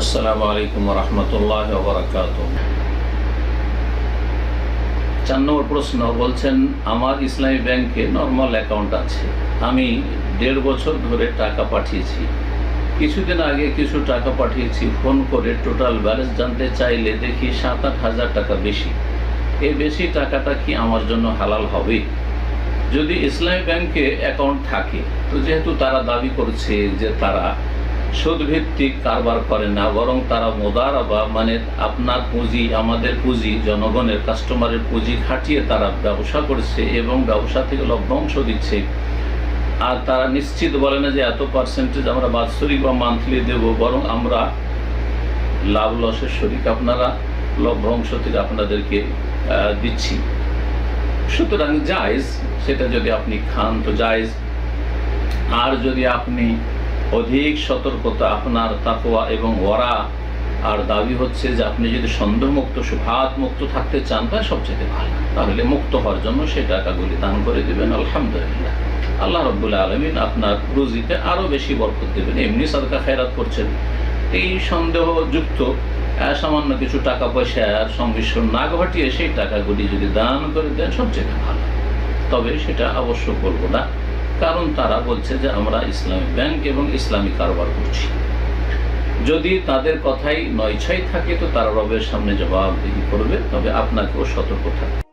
আসসালামু আলাইকুম রহমতুল্লাহ বরকাত চার নম্বর প্রশ্ন বলছেন, আমার ইসলামী ব্যাংকে নর্মাল অ্যাকাউন্ট আছে। আমি দেড় বছর ধরে টাকা পাঠিয়েছি। কিছুদিন আগে কিছু টাকা পাঠিয়েছি। ফোন করে টোটাল ব্যালেন্স জানতে চাইলে দেখি সাত আট হাজার টাকা বেশি। এই বেশি টাকাটা কি আমার জন্য হালাল হবে? যদি ইসলামী ব্যাংকে অ্যাকাউন্ট থাকে, তো যেহেতু তারা দাবি করছে যে তারা সুদভিত্তিক কারবার করে না, বরং তারা মোদারাবা মানে আপনার পুঁজি, আমাদের পুঁজি, জনগণের কাস্টমারের পুঁজি খাটিয়ে তারা ব্যবসা করছে এবং ব্যবসা থেকে লভ্যাংশ দিচ্ছে। আর তারা নিশ্চিত বলে না যে এত পার্সেন্টেজ আমরা বাৎসরিক বা মান্থলি দেব, বরং আমরা লাভ লসের শরিক আপনারা লভ্যাংশ থেকে আপনাদেরকে দিচ্ছি। সুতরাং জায়েজ, সেটা যদি আপনি খান তো জায়েজ। আর যদি আপনি অধিক সতর্কতা আপনার তাকওয়া এবং ওরা আর দাবি হচ্ছে যে আপনি যদি সন্দেহমুক্ত সুভাত মুক্ত থাকতে চান তাহলে সবচেয়ে ভালো। তাহলে মুক্ত হওয়ার জন্য সেই টাকাগুলি দান করে দেবেন, আলহামদুলিল্লাহ। আল্লাহ রব্বুল্লাহ আলমিন আপনার রুজিতে আরও বেশি বরকত দেবেন। এমনি সদকা খেরাত করছেন। এই সন্দেহযুক্ত সামান্য কিছু টাকা পয়সা আর সংমিশ্রণ না ঘটিয়ে সেই টাকাগুলি যদি দান করে দেন সবচেয়ে ভালো। তবে সেটা অবশ্য করব না। কারণ তারা বলছে যে আমরা ইসলামী ব্যাংক এবং ইসলামী কারবার করছি। যদি তাদের কথাই নয় ছয় থাকে, তো তারা রবের সামনে জবাবদিহি করবে, তবে আপনাকেও সতর্ক থাকবে